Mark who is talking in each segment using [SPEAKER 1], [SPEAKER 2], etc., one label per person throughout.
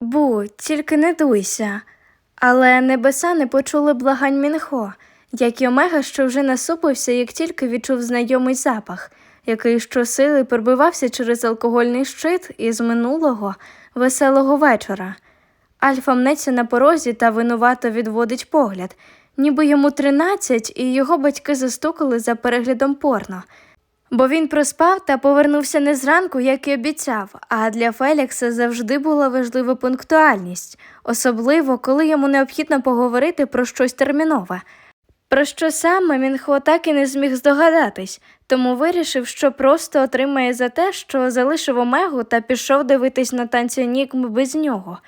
[SPEAKER 1] Бу, тільки не дуйся. Але небеса не почули благань Мінхо, як і Омега, що вже насупився, як тільки відчув знайомий запах, який щосили пробивався через алкогольний щит із минулого веселого вечора. Альфа мнеться на порозі та винувато відводить погляд, ніби йому тринадцять, і його батьки застукали за переглядом порно. Бо він проспав та повернувся не зранку, як і обіцяв, а для Фелікса завжди була важлива пунктуальність, особливо коли йому необхідно поговорити про щось термінове. Про що саме Мінхо так і не зміг здогадатись, тому вирішив, що просто отримає за те, що залишив Омегу та пішов дивитись на танці Нігми без нього.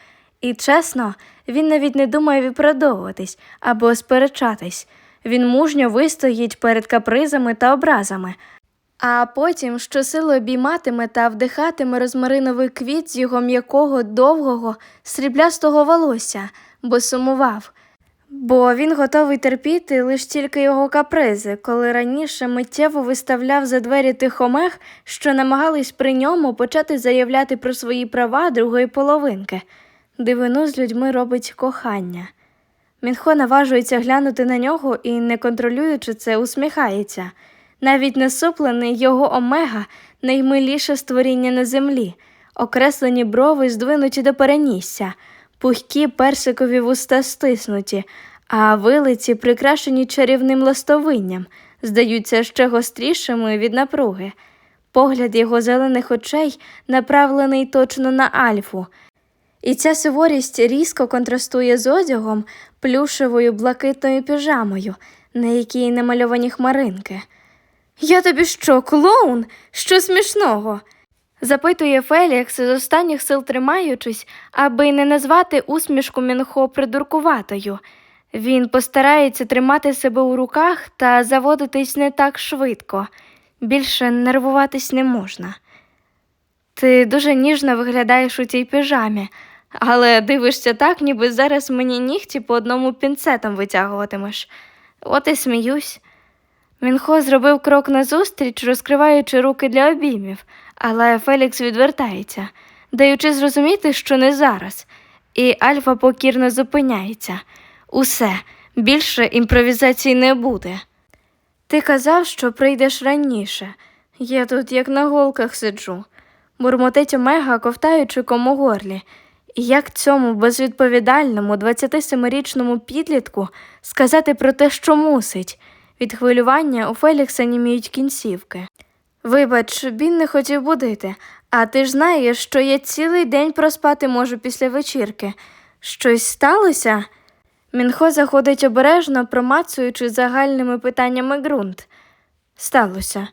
[SPEAKER 1] І чесно, він навіть не думає виправдовуватись або сперечатись. Він мужньо вистоїть перед капризами та образами, а потім щосили обійматиме та вдихатиме розмариновий квіт з його м'якого, довгого, сріблястого волосся, бо сумував. Бо він готовий терпіти лиш тільки його капризи, коли раніше миттєво виставляв за двері тих омег, що намагались при ньому почати заявляти про свої права другої половинки. Дивину з людьми робить кохання. Мінхо наважується глянути на нього і, не контролюючи це, усміхається. Навіть насуплений його омега наймиліше створіння на землі, окреслені брови здвинуті до перенісся, пухкі персикові вуста стиснуті, а вилиці прикрашені чарівним ластовинням, здаються ще гострішими від напруги. Погляд його зелених очей направлений точно на Альфу. І ця суворість різко контрастує з одягом плюшевою блакитною піжамою, на якій намальовані хмаринки. Я тобі що, клоун? Що смішного? запитує Фелікс з останніх сил тримаючись, аби не назвати усмішку Мінхо придуркуватою. Він постарається тримати себе у руках та заводитись не так швидко. Більше нервуватись не можна. Ти дуже ніжно виглядаєш у цій піжамі, але дивишся так, ніби зараз мені нігті по одному пінцетом витягуватимеш. От і сміюсь. Мінхо зробив крок назустріч, розкриваючи руки для обіймів, але Фелікс відвертається, даючи зрозуміти, що не зараз, і Альфа покірно зупиняється. Усе, більше імпровізацій не буде. Ти казав, що прийдеш раніше. Я тут як на голках сиджу, бурмотить Омега, ковтаючи кому горлі. І як цьому безвідповідальному 27-річному підлітку сказати про те, що мусить? Від хвилювання у Фелікса німіють кінцівки. Вибач, він не хотів будити, а ти ж знаєш, що я цілий день проспати можу після вечірки. Щось сталося? Мінхо заходить обережно, промацуючи загальними питаннями ґрунт. Сталося.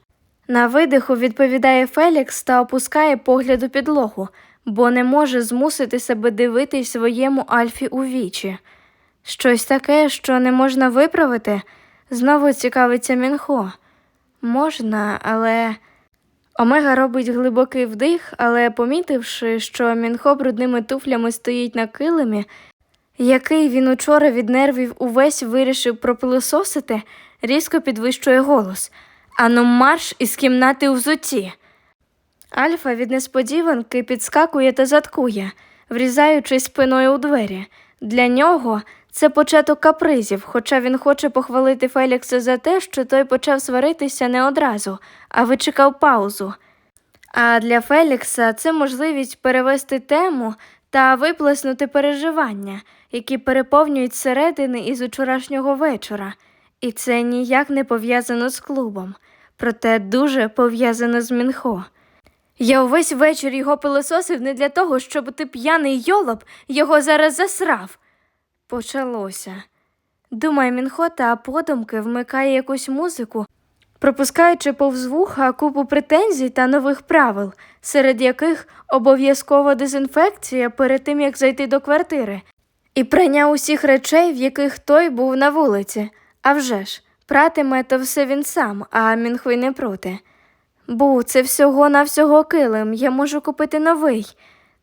[SPEAKER 1] На видиху відповідає Фелікс та опускає погляд у підлогу, бо не може змусити себе дивитись своєму Альфі у вічі. Щось таке, що не можна виправити. Знову цікавиться Мінхо. Можна, але. Омега робить глибокий вдих, але помітивши, що Мінхо брудними туфлями стоїть на килимі, який він учора від нервів увесь вирішив пропилососити, різко підвищує голос. Ану марш із кімнати у взуті. Альфа від несподіванки підскакує та заткує, врізаючись спиною у двері. Для нього це початок капризів, хоча він хоче похвалити Фелікса за те, що той почав сваритися не одразу, а вичекав паузу. А для Фелікса це можливість перевести тему та виплеснути переживання, які переповнюють середини із учорашнього вечора. І це ніяк не пов'язано з клубом, проте дуже пов'язано з Мінхо. Я увесь вечір його пилососив не для того, щоб ти п'яний йолоп його зараз засрав. Почалося. Думає Мінхота, а подумки вмикає якусь музику, пропускаючи повз вуха купу претензій та нових правил, серед яких обов'язкова дезінфекція перед тим, як зайти до квартири, і прання усіх речей, в яких той був на вулиці. А вже ж, пратиме то все він сам, а Мінхуй не проти. Бу, це всього на всього килим, я можу купити новий.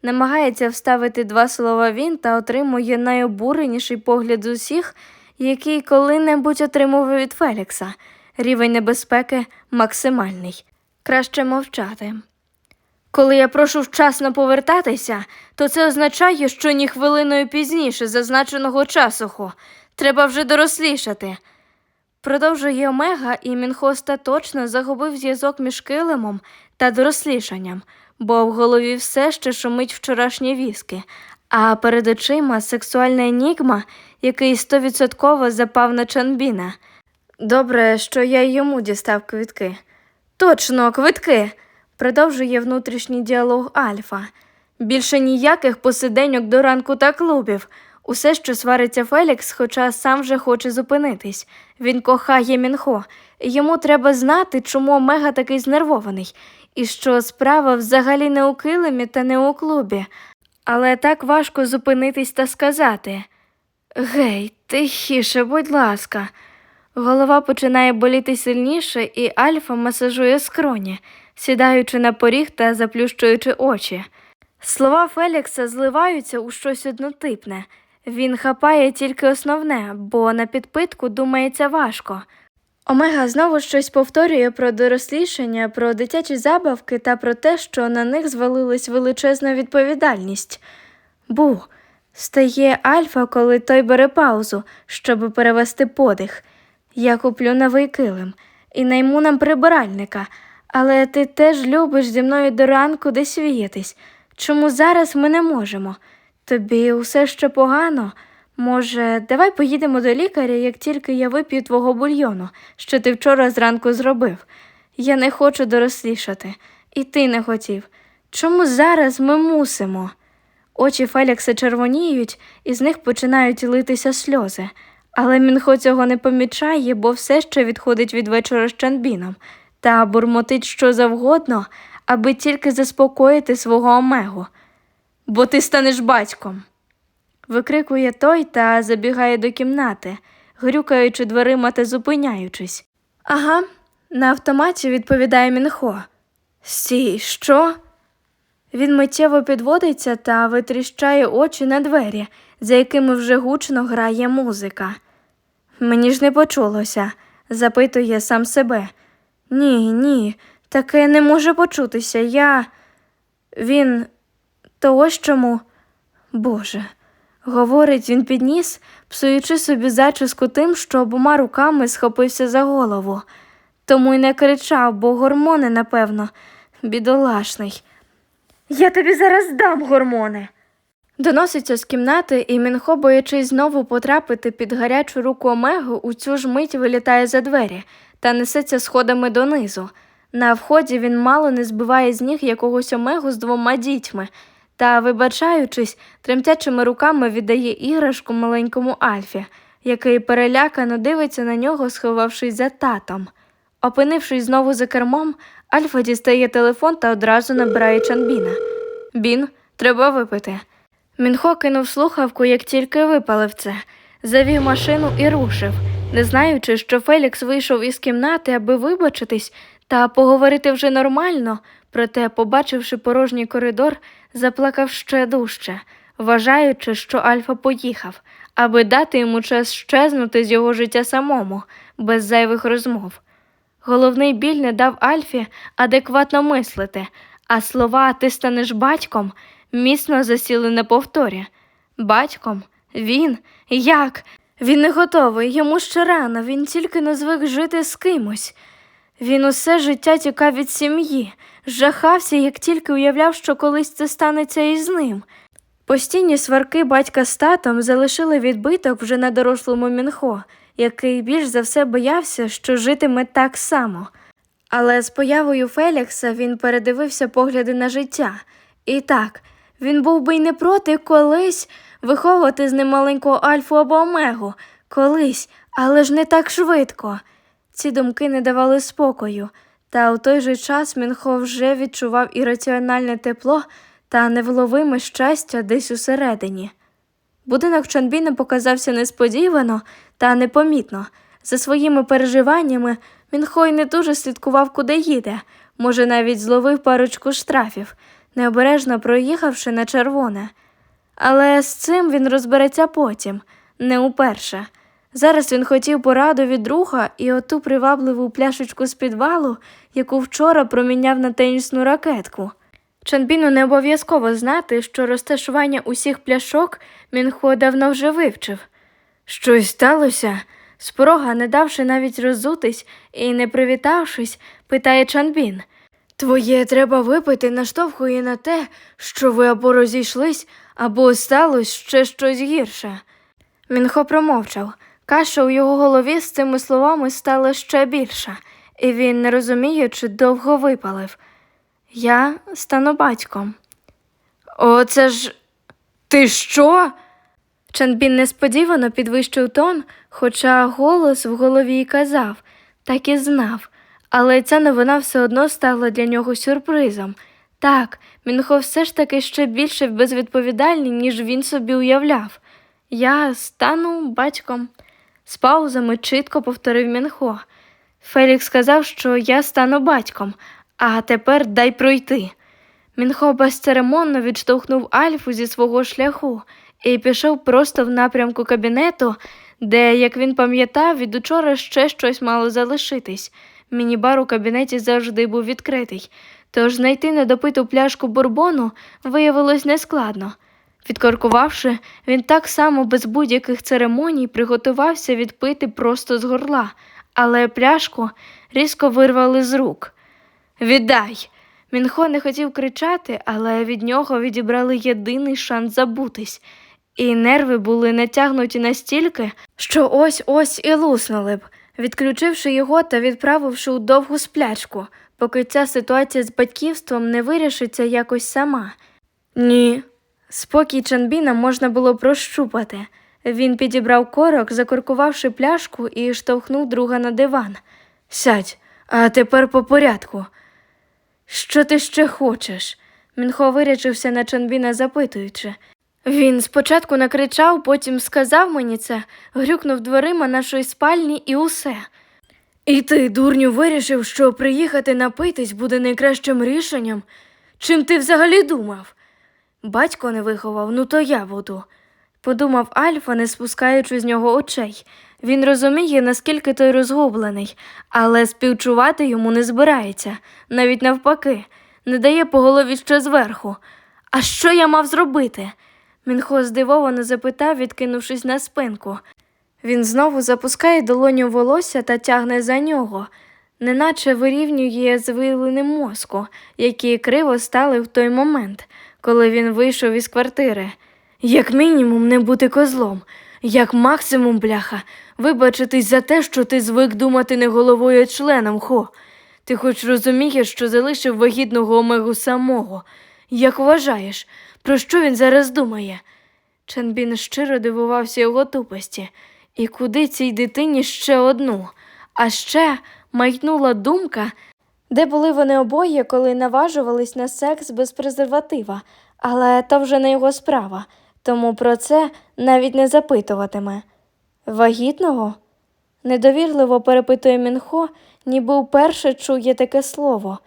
[SPEAKER 1] Намагається вставити два слова він та отримує найобуреніший погляд з усіх, який коли-небудь отримував від Фелікса. Рівень небезпеки максимальний. Краще мовчати. Коли я прошу вчасно повертатися, то це означає, що ні хвилиною пізніше зазначеного часу. Треба вже дорослішати. Продовжує Омега, і Мінхо остаточно загубив зв'язок між килимом та дорослішанням, бо в голові все ще шумить вчорашні віски, а перед очима сексуальна енігма, який стовідсотково запав на Чанбіна. Добре, що я йому дістав квитки. Точно, квитки. Продовжує внутрішній діалог Альфа. Більше ніяких посиденьок до ранку та клубів. Усе, що свариться Фелікс, хоча сам вже хоче зупинитись. Він кохає Мінхо. Йому треба знати, чому Омега такий знервований, і що справа взагалі не у килимі та не у клубі. Але так важко зупинитись та сказати. Гей, тихіше, будь ласка. Голова починає боліти сильніше, і Альфа масажує скроні, сідаючи на поріг та заплющуючи очі. Слова Фелікса зливаються у щось однотипне. Він хапає тільки основне, бо на підпитку думається важко. Омега знову щось повторює про дорослішання, про дитячі забавки та про те, що на них звалилась величезна відповідальність. Бу, стає Альфа, коли той бере паузу, щоб перевести подих. Я куплю новий килим і найму нам прибиральника, але ти теж любиш зі мною до ранку десь віятись. Чому зараз ми не можемо? Тобі усе ще погано. Може, давай поїдемо до лікаря, як тільки я вип'ю твого бульйону, що ти вчора зранку зробив. Я не хочу дорослішати, і ти не хотів. Чому зараз ми мусимо? Очі Фелікса червоніють, і з них починають литися сльози. Але Мінхо цього не помічає, бо все ще відходить від вечора з Чанбіном та бурмотить що завгодно, аби тільки заспокоїти свого омегу. Бо ти станеш батьком. Викрикує той та забігає до кімнати, грюкаючи дверима та зупиняючись. Ага, на автоматі відповідає Мінхо. Стій, що? Він миттєво підводиться та витріщає очі на двері, за якими вже гучно грає музика. Мені ж не почулося, запитує сам себе. Ні, ні, таке не може почутися. Я. Він. То ось чому. Боже. Говорить, він підніс, псуючи собі зачіску тим, що обома руками схопився за голову. Тому й не кричав, бо гормони, напевно, бідолашний. Я тобі зараз дам гормони. Доноситься з кімнати, і Мінхо, боячись знову потрапити під гарячу руку Омегу, у цю ж мить вилітає за двері та несеться сходами донизу. На вході він мало не збиває з ніг якогось Омегу з двома дітьми та, вибачаючись, тремтячими руками віддає іграшку маленькому Альфі, який перелякано дивиться на нього, сховавшись за татом. Опинившись знову за кермом, Альфа дістає телефон та одразу набирає Чанбіна. Бін, треба випити. Мінхо кинув слухавку, як тільки випалив це, завів машину і рушив, не знаючи, що Фелікс вийшов із кімнати, аби вибачитись та поговорити вже нормально, проте, побачивши порожній коридор, заплакав ще дужче, вважаючи, що Альфа поїхав, аби дати йому час щезнути з його життя самому, без зайвих розмов. Головний біль не дав Альфі адекватно мислити, а слова ти станеш батьком міцно засіли на повторі. Батьком? Він? Як? Він не готовий, йому ще рано, він тільки не звик жити з кимось. Він усе життя тікав від сім'ї, жахався, як тільки уявляв, що колись це станеться із ним. Постійні сварки батька з татом залишили відбиток вже на дорослому Мінхо, який більш за все боявся, що житиме так само. Але з появою Фелікса він передивився погляди на життя. І так, він був би й не проти колись виховувати з ним маленького Альфу або Омегу, колись, але ж не так швидко. Ці думки не давали спокою, та у той же час Мінхо вже відчував ірраціональне тепло та невловиме щастя десь усередині. Будинок Чанбіна показався несподівано та непомітно. За своїми переживаннями Мінхо й не дуже слідкував, куди їде, може, навіть зловив парочку штрафів, необережно проїхавши на червоне. Але з цим він розбереться потім, не уперше. Зараз він хотів пораду від друга і оту привабливу пляшечку з підвалу, яку вчора проміняв на тенісну ракетку. Чанбіну не обов'язково знати, що розташування усіх пляшок Мінхо давно вже вивчив. Щось сталося? З порога, не давши навіть роззутись і не привітавшись, питає Чанбін. Твоє треба випити наштовхує на те, що ви або розійшлись, або сталося ще щось гірше. Мінхо промовчав. Каша у його голові з цими словами стала ще більша, і він, не розуміючи, довго випалив. Я стану батьком. Оце ж. Ти що? Чанбін несподівано підвищив тон, хоча голос в голові й казав, так і знав. Але ця новина все одно стала для нього сюрпризом. Так, Мінхо все ж таки ще більше безвідповідальний, ніж він собі уявляв. Я стану батьком. З паузами чітко повторив Мінхо. Фелікс сказав, що я стану батьком, а тепер дай пройти. Мінхо безцеремонно відштовхнув Альфу зі свого шляху і пішов просто в напрямку кабінету, де, як він пам'ятав, від учора ще щось мало залишитись. Мінібар у кабінеті завжди був відкритий, тож знайти недопиту пляшку бурбону виявилось нескладно. Відкоркувавши, він так само без будь-яких церемоній приготувався відпити просто з горла, але пляшку різко вирвали з рук. Віддай. Мінхо не хотів кричати, але від нього відібрали єдиний шанс забутись, і нерви були натягнуті настільки, що ось ось і луснули б, відключивши його та відправивши у довгу сплячку, поки ця ситуація з батьківством не вирішиться якось сама. Ні. Спокій Чанбіна можна було прощупати. Він підібрав корок, закоркувавши пляшку і штовхнув друга на диван. Сядь, а тепер по порядку. Що ти ще хочеш? Мінхо вирячився на Чанбіна, запитуючи. Він спочатку накричав, потім сказав мені це, грюкнув дверима нашої спальні і усе. І ти, дурню, вирішив, що приїхати напитись буде найкращим рішенням? Чим ти взагалі думав? Батько не виховав, ну то я буду. Подумав Альфа, не спускаючи з нього очей. Він розуміє, наскільки той розгублений, але співчувати йому не збирається, навіть навпаки, не дає по голові ще зверху. А що я мав зробити? Мінхо здивовано запитав, відкинувшись на спинку. Він знову запускає долоню волосся та тягне за нього, неначе вирівнює звилини мозку, які криво стали в той момент, коли він вийшов із квартири. Як мінімум, не бути козлом, як максимум, бляха, вибачитись за те, що ти звик думати не головою, а членом, хо. Ти хоч розумієш, що залишив вагітного омегу самого. Як вважаєш, про що він зараз думає? Чанбін щиро дивувався його тупості. І куди цій дитині ще одну? А ще майнула думка, де були вони обоє, коли наважувались на секс без презерватива, але то вже не його справа, тому про це навіть не запитуватиме. Вагітного? Недовірливо перепитує Мінхо, ніби вперше чує таке слово.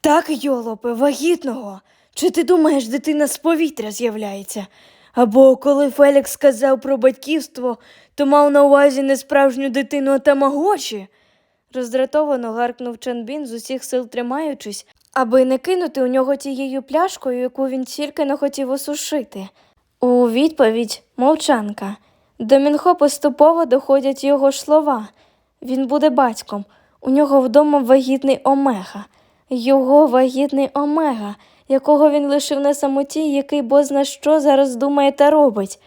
[SPEAKER 1] Так, йолопе, вагітного. Чи ти думаєш, дитина з повітря з'являється? Або коли Фелікс сказав про батьківство, то мав на увазі не справжню дитину, тамагочі? Роздратовано гаркнув Чанбін, з усіх сил тримаючись, аби не кинути у нього тією пляшкою, яку він тільки не хотів осушити. У відповідь мовчанка. До Мінхо поступово доходять його слова. Він буде батьком. У нього вдома вагітний Омега. Його вагітний Омега, якого він лишив на самоті, який бозна що зараз думає та робить.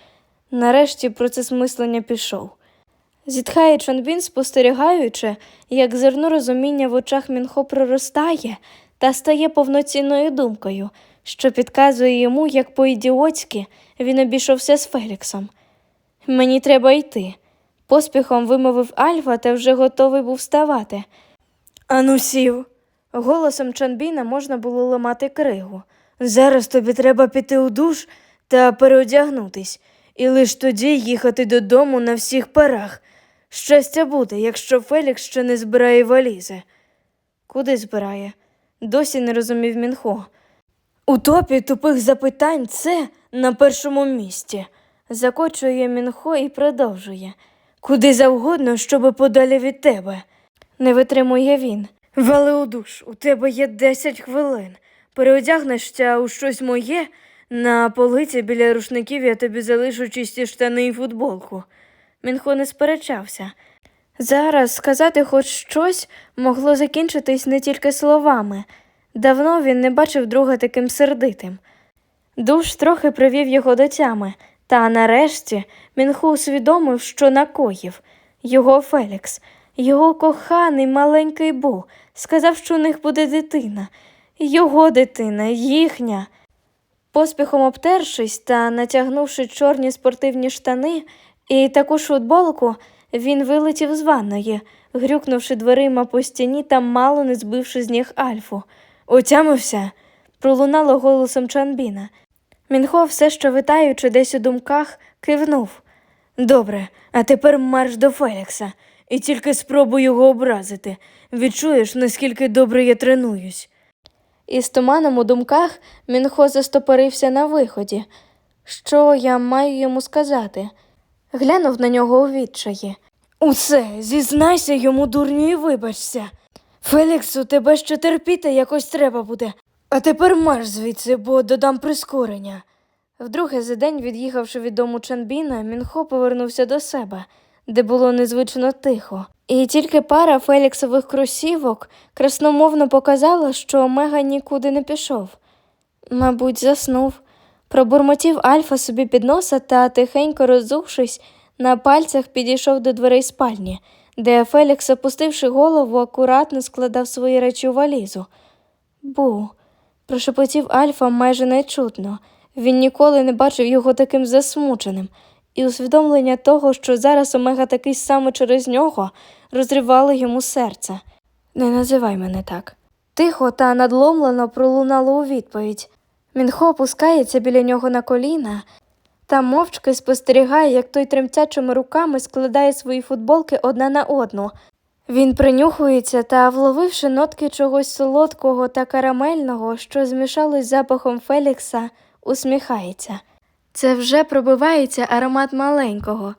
[SPEAKER 1] Нарешті процес мислення пішов. Зітхає Чонбін, спостерігаючи, як зерно розуміння в очах Мінхо проростає та стає повноцінною думкою, що підказує йому, як по-ідіотськи він обійшовся з Феліксом. Мені треба йти. Поспіхом вимовив Альфа та вже готовий був вставати. Ану сів. Голосом Чанбіна можна було ламати кригу. Зараз тобі треба піти у душ та переодягнутись, і лиш тоді їхати додому на всіх парах. Щастя буде, якщо Фелікс ще не збирає валізи. Куди збирає? Досі не розумів Мінхо. У топі тупих запитань це на першому місці. Закочує Мінхо і продовжує. Куди завгодно, щоби подалі від тебе. Не витримує він. Вали у душ, у тебе є десять хвилин. переодягнешся у щось моє, на полиці біля рушників я тобі залишу чисті штани і футболку. Мінхо не сперечався. Зараз сказати хоч щось могло закінчитись не тільки словами. Давно він не бачив друга таким сердитим. Душ трохи привів його до тями, та нарешті Мінху усвідомив, що накоїв. Його Фелікс, його коханий маленький Бу, сказав, що у них буде дитина. Його дитина, їхня. Поспіхом обтершись та натягнувши чорні спортивні штани і таку ж футболку, він вилетів з ванної, грюкнувши дверима по стіні та мало не збивши з ніг Альфу. Отямився, пролунало голосом Чанбіна. Мінхо, все ще витаючи десь у думках, кивнув. Добре, а тепер марш до Фелікса, і тільки спробуй його образити. Відчуєш, наскільки добре я тренуюсь. Із туманом у думках Мінхо застопорився на виході. Що я маю йому сказати? Глянув на нього у відчаї. Усе, зізнайся йому, дурню, і вибачся. Феліксу, тебе ще терпіти якось треба буде. А тепер марш звідси, бо додам прискорення. Вдруге за день, від'їхавши від дому Чанбіна, Мінхо повернувся до себе, де було незвично тихо. І тільки пара Феліксових кросівок красномовно показала, що Омега нікуди не пішов. Мабуть, заснув. Пробурмотів Альфа собі під носа та, тихенько роззувшись, на пальцях підійшов до дверей спальні, де Фелікс, опустивши голову, акуратно складав свої речі у валізу. Бу, прошепотів Альфа майже нечутно. Він ніколи не бачив його таким засмученим, і усвідомлення того, що зараз Омега такий саме через нього, розривало йому серце. Не називай мене так. Тихо та надломлено пролунало у відповідь. Мінхо опускається біля нього на коліна та мовчки спостерігає, як той тремтячими руками складає свої футболки одна на одну. Він принюхується та, вловивши нотки чогось солодкого та карамельного, що змішалось запахом Фелікса, усміхається. Це вже пробивається аромат маленького,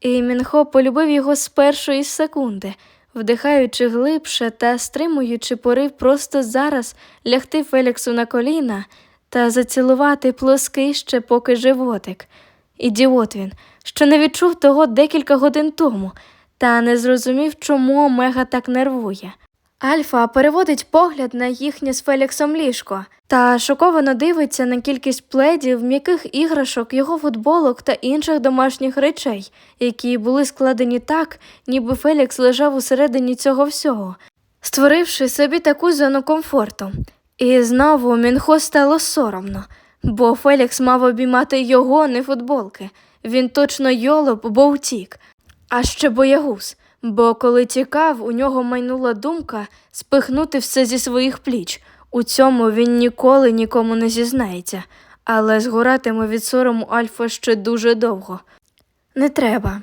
[SPEAKER 1] і Мінхо полюбив його з першої секунди, вдихаючи глибше та стримуючи порив просто зараз лягти Феліксу на коліна та зацілувати плоский ще поки животик. Ідіот він, що не відчув того декілька годин тому, та не зрозумів, чому Омега так нервує. Альфа переводить погляд на їхнє з Феліксом ліжко та шоковано дивиться на кількість пледів, м'яких іграшок, його футболок та інших домашніх речей, які були складені так, ніби Фелікс лежав усередині цього всього, створивши собі таку зону комфорту. І знову Мінхо стало соромно, бо Фелікс мав обіймати його, не футболки. Він точно йолоп, бо втік. А ще боягуз, бо коли тікав, у нього майнула думка спихнути все зі своїх пліч. У цьому він ніколи нікому не зізнається, але згоратиме від сорому Альфа ще дуже довго. Не треба.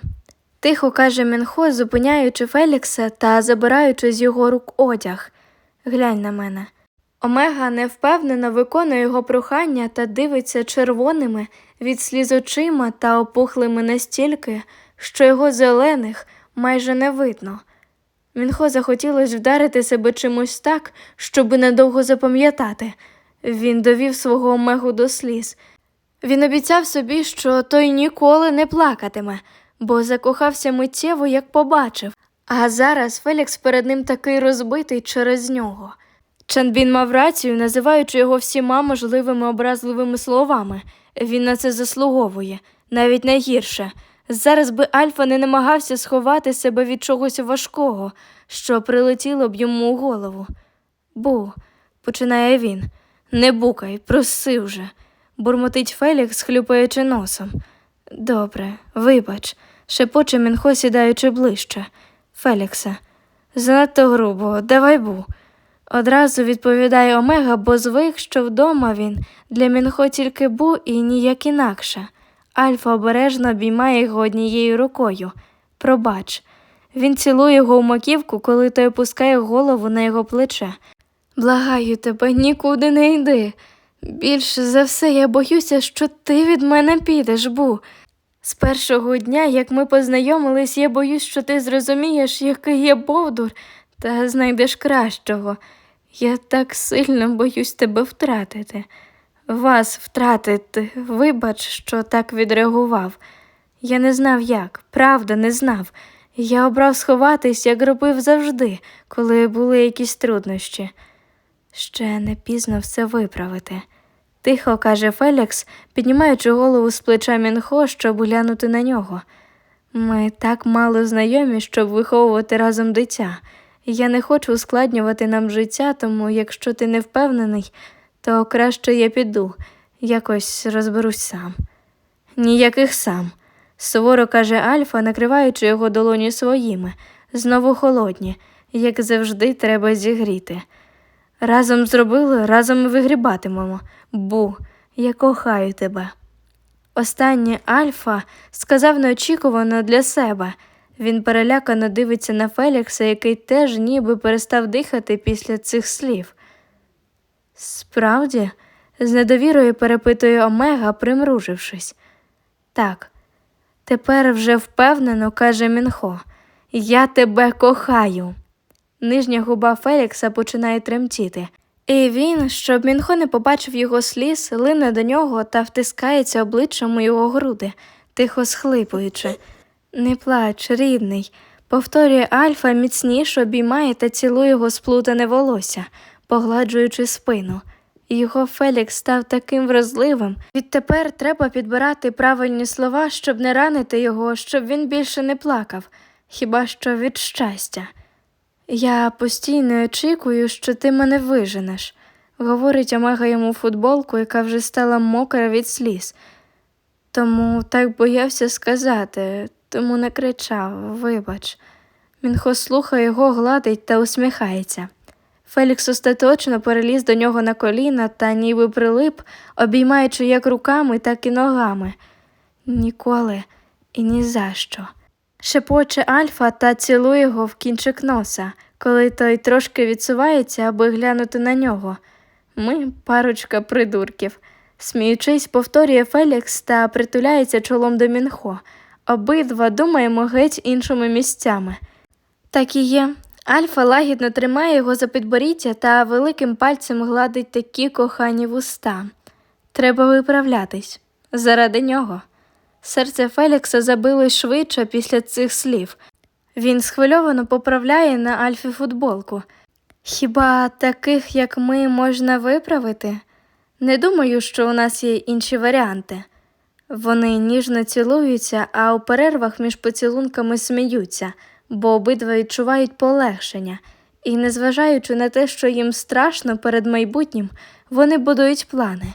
[SPEAKER 1] Тихо каже Мінхо, зупиняючи Фелікса та забираючи з його рук одяг. Глянь на мене. Омега невпевнено виконує його прохання та дивиться червоними від сліз очима та опухлими настільки, що його зелених майже не видно. Мінхо захотілося вдарити себе чимось так, щоби недовго запам'ятати. Він довів свого омегу до сліз. Він обіцяв собі, що той ніколи не плакатиме, бо закохався миттєво, як побачив, а зараз Фелікс перед ним такий розбитий через нього. Чанбін мав рацію, називаючи його всіма можливими образливими словами. Він на це заслуговує, навіть найгірше. Зараз би Альфа не намагався сховати себе від чогось важкого, що прилетіло б йому у голову. Бу, починає він, не букай, проси вже, бурмотить Фелікс, хлюпаючи носом. Добре, вибач, шепоче Мінхо, сідаючи ближче. Фелікса, занадто грубо, давай бу. Одразу відповідає Омега, бо звик, що вдома він для Мінхо тільки бу і ніяк інакше. Альфа обережно обіймає його однією рукою. Пробач. Він цілує його у маківку, коли той опускає голову на його плече. Благаю тебе, нікуди не йди. Більше за все я боюся, що ти від мене підеш, бу. З першого дня, як ми познайомились, я боюсь, що ти зрозумієш, який я бовдур, та знайдеш кращого. Я так сильно боюсь тебе втратити. Вас втратити. Вибач, що так відреагував. Я не знав як, правда, не знав. Я обрав сховатись, як робив завжди, коли були якісь труднощі. Ще не пізно все виправити. Тихо каже Фелікс, піднімаючи голову з плеча Мінхо, щоб глянути на нього. Ми так мало знайомі, щоб виховувати разом дитя. Я не хочу ускладнювати нам життя, тому якщо ти не впевнений, то краще я піду, якось розберусь сам. Ніяких сам, суворо каже Альфа, накриваючи його долоні своїми, знову холодні, як завжди треба зігріти. Разом зробили, разом вигрібатимемо. Бу, я кохаю тебе. Останнє Альфа сказав неочікувано для себе. Він перелякано дивиться на Фелікса, який теж ніби перестав дихати після цих слів. Справді, з недовірою перепитує Омега, примружившись. Так, тепер вже впевнено, каже Мінхо, я тебе кохаю. Нижня губа Фелікса починає тремтіти, і він, щоб Мінхо не побачив його сліз, лине до нього та втискається обличчям у його груди, тихо схлипуючи. Не плач, рідний, повторює Альфа, міцніше обіймає та цілує його сплутане волосся, погладжуючи спину. Його Фелікс став таким вразливим. Відтепер треба підбирати правильні слова, щоб не ранити його, щоб він більше не плакав, хіба що від щастя. Я постійно очікую, що ти мене виженеш, говорить Омега йому футболку, яка вже стала мокра від сліз. Тому так боявся сказати, тому не кричав, вибач. Мінхо слухає його, гладить та усміхається. Фелікс остаточно переліз до нього на коліна та ніби прилип, обіймаючи як руками, так і ногами. Ніколи і ні за що. Шепоче Альфа та цілує його в кінчик носа, коли той трошки відсувається, аби глянути на нього. Ми парочка придурків. Сміючись, повторює Фелікс та притуляється чолом до Мінхо. Обидва думаємо геть іншими місцями. Так і є. Альфа лагідно тримає його за підборіддя та великим пальцем гладить такі кохані вуста. Треба виправлятись заради нього. Серце Фелікса забилось швидше після цих слів. Він схвильовано поправляє на Альфі футболку. Хіба таких, як ми, можна виправити? Не думаю, що у нас є інші варіанти. Вони ніжно цілуються, а у перервах між поцілунками сміються, бо обидва відчувають полегшення, і, незважаючи на те, що їм страшно перед майбутнім, вони будують плани.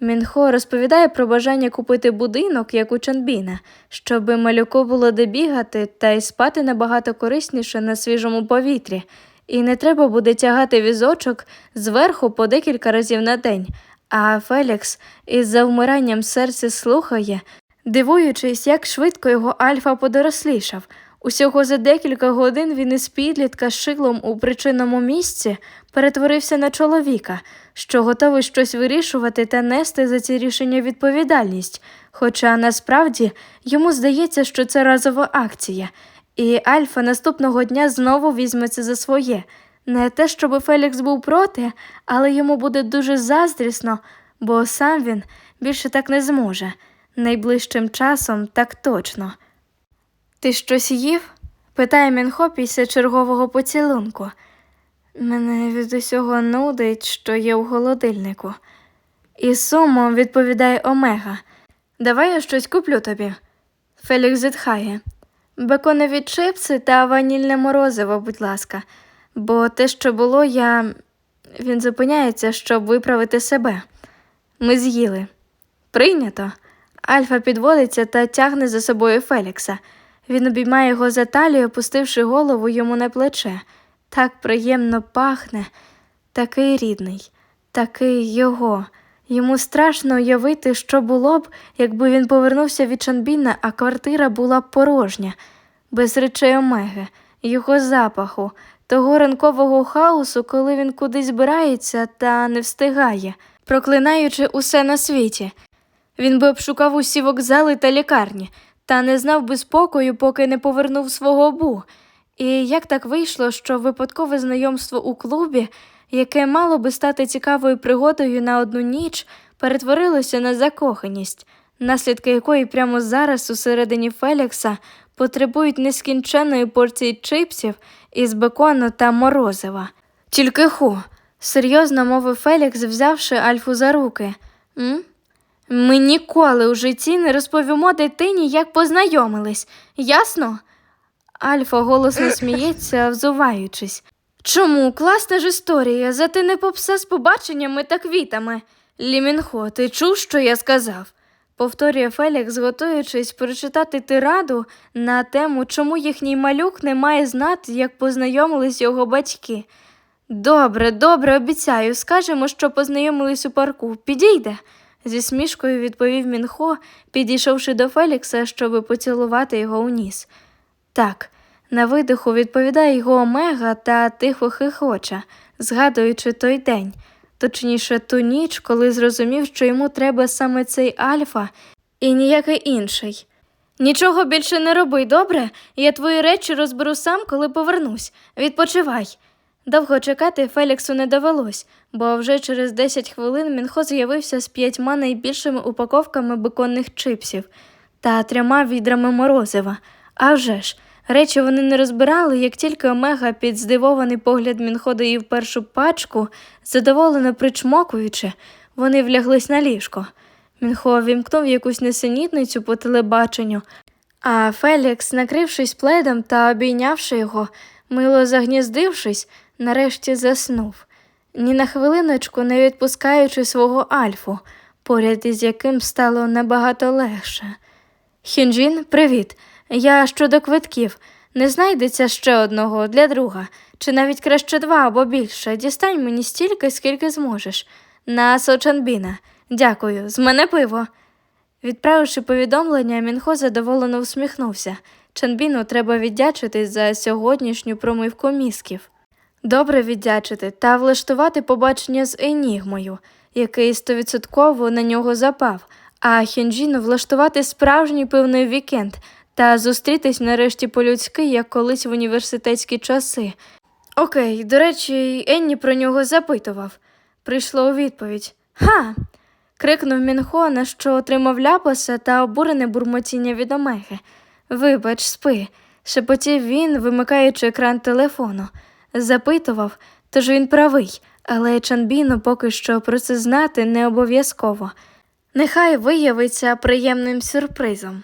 [SPEAKER 1] Мінхо розповідає про бажання купити будинок, як у Чанбіна, щоби малюку було де бігати та й спати набагато корисніше на свіжому повітрі, і не треба буде тягати візочок зверху по декілька разів на день. А Фелікс із завмиранням серця слухає, дивуючись, як швидко його Альфа подорослішав. Усього за декілька годин він із підлітка з шиклом у причинному місці перетворився на чоловіка, що готовий щось вирішувати та нести за ці рішення відповідальність. Хоча насправді йому здається, що це разова акція, і Альфа наступного дня знову візьметься за своє. Не те, щоб Фелікс був проти, але йому буде дуже заздрісно, бо сам він більше так не зможе. Найближчим часом так точно. Ти щось їв? питає Мінхо після чергового поцілунку. Мене від усього нудить, що є у холодильнику. І сумом відповідає Омега. Давай я щось куплю тобі. Фелікс зітхає. Беконові чипси та ванільне морозиво, будь ласка, бо те, що було, я. Він зупиняється, щоб виправити себе. Ми з'їли. Прийнято. Альфа підводиться та тягне за собою Фелікса. Він обіймає його за талію, опустивши голову йому на плече. Так приємно пахне, такий рідний, такий його. Йому страшно уявити, що було б, якби він повернувся від Чанбіна, а квартира була порожня, без речей Омеги, його запаху, того ранкового хаосу, коли він кудись збирається та не встигає, проклинаючи усе на світі. Він би обшукав усі вокзали та лікарні, та не знав би спокою, поки не повернув свого бу. І як так вийшло, що випадкове знайомство у клубі яке мало би стати цікавою пригодою на одну ніч, перетворилося на закоханість, наслідки якої прямо зараз усередині Фелікса потребують нескінченної порції чипсів із бекону та морозива. Тільки ху, серйозно мовив Фелікс, взявши Альфу за руки. М? Ми ніколи у житті не розповімо дитині, як познайомились, ясно? Альфа голосно сміється, взуваючись. Чому класна ж історія, зате не попса з побаченнями та квітами. Лімінхо, ти чув, що я сказав? Повторює Фелікс, готуючись прочитати тираду на тему, чому їхній малюк не має знати, як познайомились його батьки. Добре, добре, обіцяю, скажемо, що познайомились у парку. Підійде? зі смішкою відповів Мінхо, підійшовши до Фелікса, щоби поцілувати його у ніс. Так, на видиху відповідає його Омега та тихо хихоче, згадуючи той день, точніше ту ніч, коли зрозумів, що йому треба саме цей Альфа і ніякий інший. Нічого більше не роби, добре? Я твої речі розберу сам, коли повернусь. Відпочивай. Довго чекати Феліксу не довелось, бо вже через 10 хвилин Мінхо з'явився з п'ятьма найбільшими упаковками беконних чипсів та трьома відрами морозива. А вже ж, речі вони не розбирали, як тільки Омега під здивований погляд Мінхо доїв першу пачку, задоволено причмокуючи, вони вляглись на ліжко. Мінхо вімкнув якусь несенітницю по телебаченню, а Фелікс, накрившись пледом та обійнявши його, мило загніздившись, нарешті заснув, ні на хвилиночку не відпускаючи свого Альфу, поряд із яким стало набагато легше. Хінджін, привіт. Я щодо квитків. Не знайдеться ще одного для друга, чи навіть краще два або більше. Дістань мені стільки, скільки зможеш. На Сочанбіна. Дякую, з мене пиво. Відправивши повідомлення, Мінхо задоволено усміхнувся. Чанбіну треба віддячити за сьогоднішню промивку мізків. Добре віддячити та влаштувати побачення з Енігмою, який стовідсотково на нього запав, а Хінджіну влаштувати справжній пивний вікенд та зустрітись нарешті по-людськи, як колись в університетські часи. Окей, до речі, Енні про нього запитував. Прийшло у відповідь. Ха. крикнув Мінхо, на що отримав ляпаса та обурене бурмотіння від Омеги. Вибач, спи, шепотів він, вимикаючи екран телефону. Запитував, тож він правий, але Чанбіну поки що про це знати не обов'язково. Нехай виявиться приємним сюрпризом.